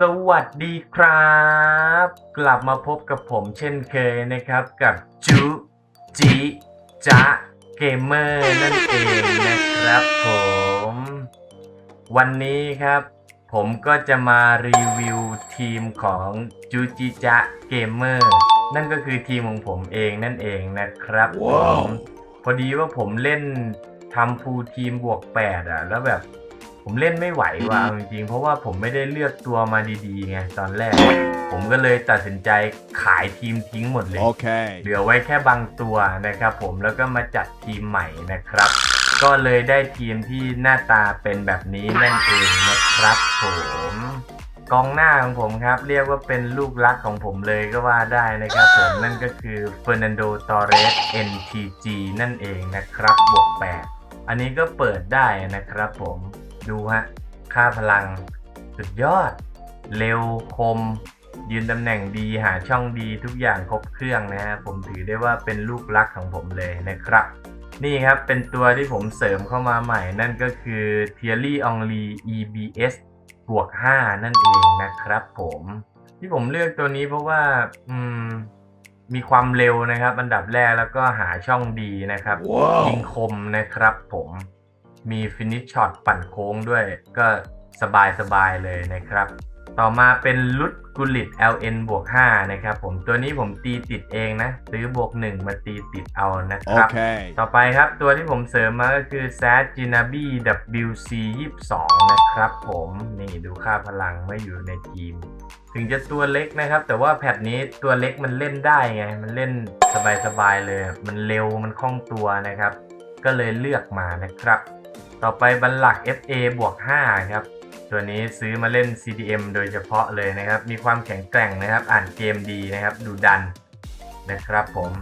สวัสดีครับ กลับมาพบกับผมเช่นเคยนะครับกับจูจีจ๊ะเกมเมอร์นั่นเองนะครับผม วันนี้ครับ ผมก็จะมารีวิวทีมของจูจิจ๊ะเกมเมอร์นั่นก็คือทีมของผมเองนั่นเองนะครับผมว้าวพอดีว่าผมเล่นทำฟูลทีมบวกแปดอะ แล้วแบบ ผมเล่นไม่ไหวว่ะเอาจริงๆเพราะว่าผมไม่ได้เลือกตัวมาดีๆไงตอนแรก ผมก็เลยตัดสินใจขายทีมทิ้งหมดเลย Okay. เหลือไว้แค่บางตัวนะครับผมแล้วก็มาจัดทีมใหม่นะครับ ก็เลยได้ทีมที่หน้าตาเป็นแบบนี้นั่นเองนะครับผมกองหน้าของผมครับ เรียกว่าเป็นลูกรักของผมเลยก็ว่าได้นะครับผมนั่นก็คือเฟอร์นันโด ตอเรส NTG นั่นเองนะครับบวก8อันนี้ก็เปิดได้นะครับผม ดูฮะ ค่าพลัง สุดยอด เร็วคม ยืนตำแหน่งดีหาช่องดีทุกอย่างครบเครื่องนะฮะ ผมถือได้ว่าเป็นลูกรักของผมเลยนะครับ นี่ครับเป็นตัวที่ผมเสริมเข้ามาใหม่นั่นก็คือ t i e r r y o n g l y EBS บวก 5 นั่นเองนะครับผมที่ผมเลือกตัวนี้เพราะว่าอืมมีความเร็วนะครับ อันดับแรกแล้วก็หาช่องดีนะครับ Wow. ยิงคมนะครับผม มีฟินิชช็อตปั่นโค้งด้วย ก็สบายสบายๆเลยนะครับ ต่อมาเป็นลุดกุลิต LN บวก5นะครับผมตัวนี้ผมตีติดเองนะ ซื้อบวก 1 มาตีติดเอานะครับ Okay. ต่อไปครับตัวที่ผมเสริมมาก็คือ s a g i n a b i WC 22นะครับผมนี่ดูค่าพลังไม่อยู่ในทีม ถึงจะตัวเล็กนะครับ แต่ว่าแพทนี้ตัวเล็กมันเล่นได้ไง มันเล่นสบายๆเลย มันเร็วมันคล่องตัวนะครับ ก็เลยเลือกมานะครับ ต่อไปบัลลัก FA บวก5ครับ ตัวนี้ซื้อมาเล่น CDM โดยเฉพาะเลยนะครับ มีความแข็งแกร่งนะครับ อ่านเกมดีนะครับ ดูดันนะครับผม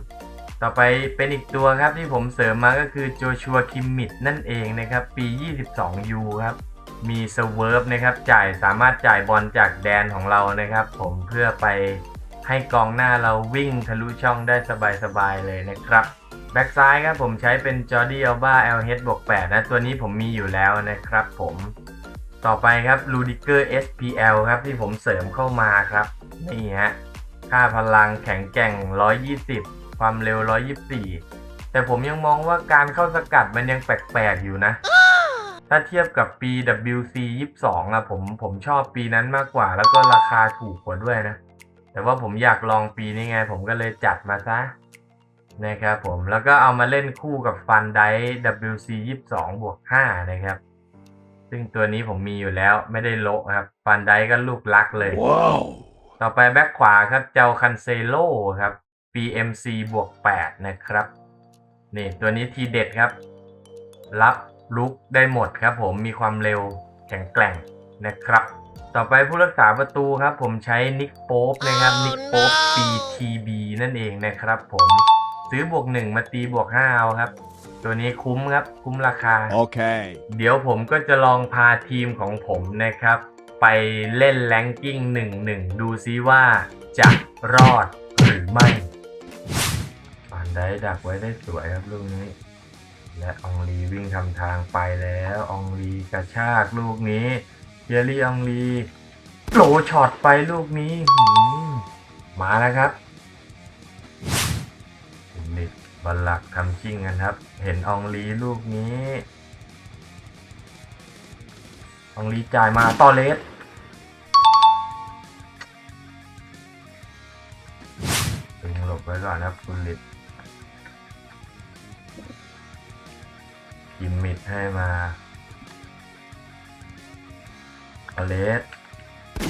ต่อไปเป็นอีกตัวครับที่ผมเสริมมาก็คือโจชัวคิมมิดนั่นเองนะครับ ปี 22U ครับ มีสเวิร์ฟนะครับ จ่ายสามารถจ่ายบอลจากแดนของเรานะครับ ผมเพื่อไปให้กองหน้าเราวิ่งทะลุช่องได้สบายๆเลยนะครับ แบ็กซ้ายครับผมใช้เป็นจอร์ดี้อัลบา LH บวก8นะ ตัวนี้ผมมีอยู่แล้วนะครับผมต่อไปครับลูดิเกอร์ SPL ครับที่ผมเสริมเข้ามาครับ นี่ฮะ ค่าพลังแข็งแกร่ง 120 ความเร็ว 124 แต่ผมยังมองว่าการเข้าสกัดมันยังแปลกๆอยู่นะ ถ้าเทียบกับปี WC 22อะผมผมชอบปีนั้นมากกว่า แล้วก็ราคาถูกกว่าด้วยนะ แต่ว่าผมอยากลองปีนี้ไง ผมก็เลยจัดมาซะ นะครับผมแล้วก็เอามาเล่นคู่กับฟันได WC 22บวก5นะครับ ซึ่งตัวนี้ผมมีอยู่แล้วไม่ได้โละครับ ฟันไดก็ลูกลักเลย Wow. ต่อไปแบ็คขวาครับ เจ้าคันเซโลครับ PMC บวก8นะครับ นี่ตัวนี้ทีเด็ดครับ รับลุกได้หมดครับผมมีความเร็วแข็งแกร่งนะครับ ต่อไปผู้รักษาประตูครับ ผมใช้นิกโป๊ปนะครับ Oh นิกโป๊ป no PTB นั่นเองนะครับผม ซื้อบวก1มาตีบวก5เอาครับ ตัวนี้คุ้มครับ คุ้มราคา Okay. เดี๋ยวผมก็จะลองพาทีมของผมนะครับ ไปเล่นแลงกิ้งหนึ่งหนึ่งดูซิว่าจะรอดหรือไม่ปานได้ดักไว้ได้สวยครับลูกนี้ และอองลีวิ่งทำทางไปแล้วอองลีกระชากลูกนี้เทียรี่อองลีโหลช็อตไปลูกนี้หืมมาแล้วครับ บัลลักทำชิ่งกันครับ เห็นอองลีลูกนี้ อองลีจ่ายมาต่อเลสตึงหลบไว้ก่อนครับคุณลิตกิมมิดให้มาต่อเลส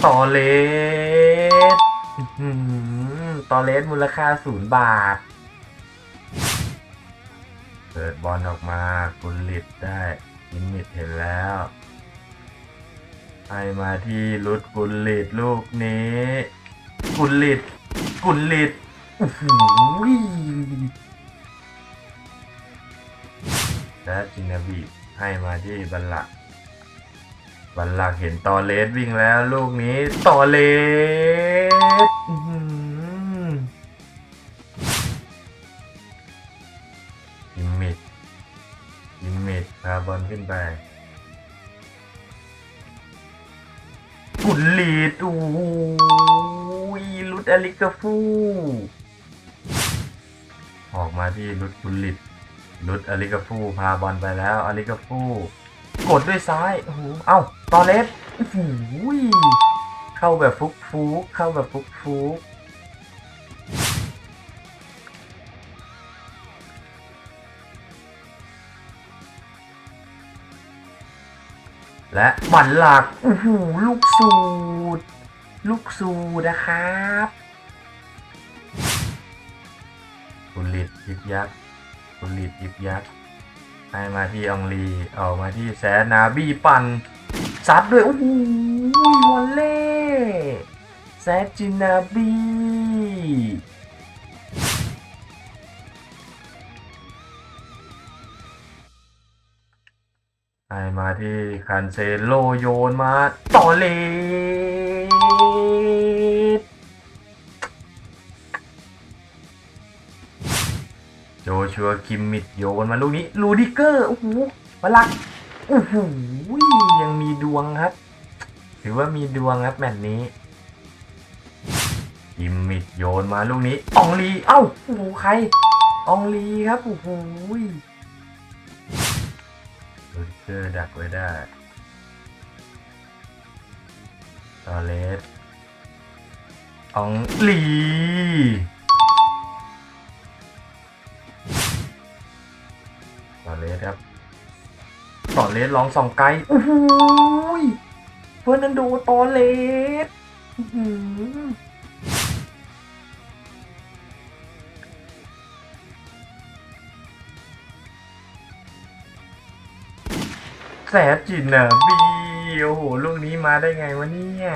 ต่อเลสต่อเลสมูลค่าศูนย์บาท เปิดบอลออกมาคุณลิตได้กิมมิดเห็นแล้วให้มาที่ลุดกุลลิดลูกนี้ กุลลิดกุลลิดโอ้โหและจินาบิให้มาที่บัลลักบัลลักเห็นตอเลสวิ่งแล้วลูกนี้ตอเลส มมิดพาบอลขึ้นไปกุลลีดโอ้ยลุดอลิกาฟู ออกมาที่ลุดกุลลิดลุดอลิกาฟู พาบอลไปแล้วอลิกาฟู กดด้วยซ้ายโอ้โหเอ้าตอเลสโอ้โหเข้าแบบฟุกฟุกเข้าแบบฟุกฟุก และหมันหลักโอ้โหลูกสูตรลูกสูตรนะครับกุลิตยิบยักษ์กุลิตยิบยักษ์ให้มาที่อองลีออกมาที่แสนนาบีปันซัดด้วยโอ้โหวอลเล่แซจินาบี ให้มาที่คันเซโลโยนมาต่อเลสโจชัวคิมมิดโยนมาลูกนี้ลูดิเกอร์โอ้โหพลักโอ้โหยังมีดวงครับ ถือว่ามีดวงครับแมตช์นี้คิมมิดโยนมาลูกนี้อองลีเอ้าโอ้โหใครอองลีครับโอ้โห ลูดิเกอร์ดักไว้ได้ตอเลสอองลีตอเลสครับตอเลสลองส่องไกลโอ้โหยเฟอร์นันโดตอเลสอือ แสจินเนอร์บีโอ้โหลูกนี้มาได้ไงวะเนี่ย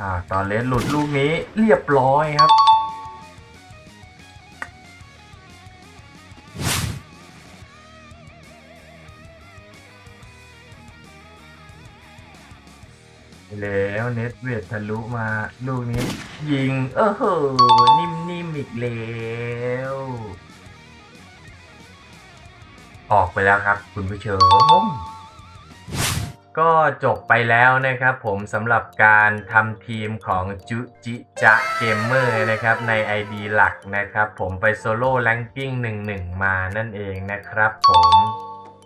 อ่าตอนเลสหลุดลูกนี้เรียบร้อยครับ เน็ตเวททะลุมาลูกนี้ ยิง เออเหนิ่มๆอีกแล้วออกไปแล้วครับคุณผู้ชม ก็จบไปแล้วนะครับผมสำหรับการทำทีมของจุจิจะเกมเมอร์นะครับใน ID หลักนะครับผมไปโซโล่แลนกิ้ง1-1 มานั่นเองนะครับผม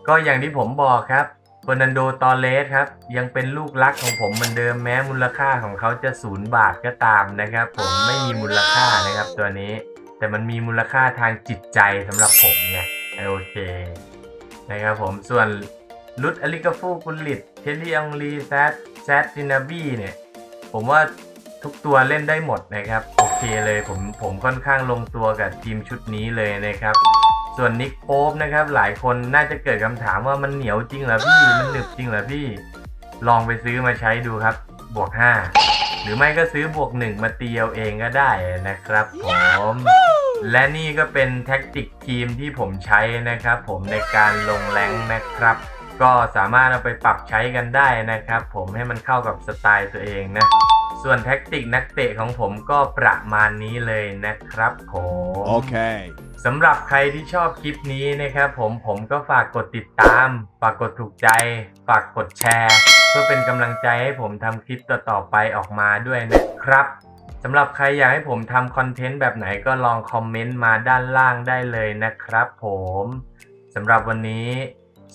ก็อย่างที่ผมบอกครับ เฟอร์นันโด ตอเลสครับ ยังเป็นลูกรักของผมเหมือนเดิมแม้มูลค่าของเขาจะศูนย์บาทก็ตามนะครับ ผมไม่มีมูลค่านะครับตัวนี้ แต่มันมีมูลค่าทางจิตใจสำหรับผมไงโอเคนะครับผมส่วนลุดอลิกาฟูกุลลิตเทลลี่องลีแซดแซดซินาบีเนี่ย ผมว่าทุกตัวเล่นได้หมดนะครับ โอเคเลยผมผมค่อนข้างลงตัวกับทีมชุดนี้เลยนะครับ ส่วนนิกโป๊ปนะครับ หลายคนน่าจะเกิดคำถามว่ามันเหนียวจริงเหรอพี่มันหนึบจริงเหรอพี่ ลองไปซื้อมาใช้ดูครับ บวก 5 หรือไม่ก็ซื้อบวก 1 มาตีเอาเองก็ได้นะครับผมและนี่ก็เป็นแท็กติกทีมที่ผมใช้นะครับ ผมในการลงแรงค์นะครับ ก็สามารถเอาไปปรับใช้กันได้นะครับ ผมให้มันเข้ากับสไตล์ตัวเองนะส่วนแท็กติกนักเตะของผมก็ประมาณนี้เลยนะครับผม Okay. สำหรับใครที่ชอบคลิปนี้นะครับผมผมก็ฝากกดติดตาม ฝากกดถูกใจ ฝากกดแชร์ เพื่อเป็นกำลังใจให้ผมทำคลิปต่อๆไปออกมาด้วยนะครับสำหรับใครอยากให้ผมทำคอนเทนต์แบบไหนก็ลองคอมเมนต์มาด้านล่างได้เลยนะครับผมสำหรับวันนี้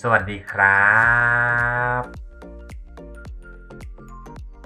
สวัสดีครับ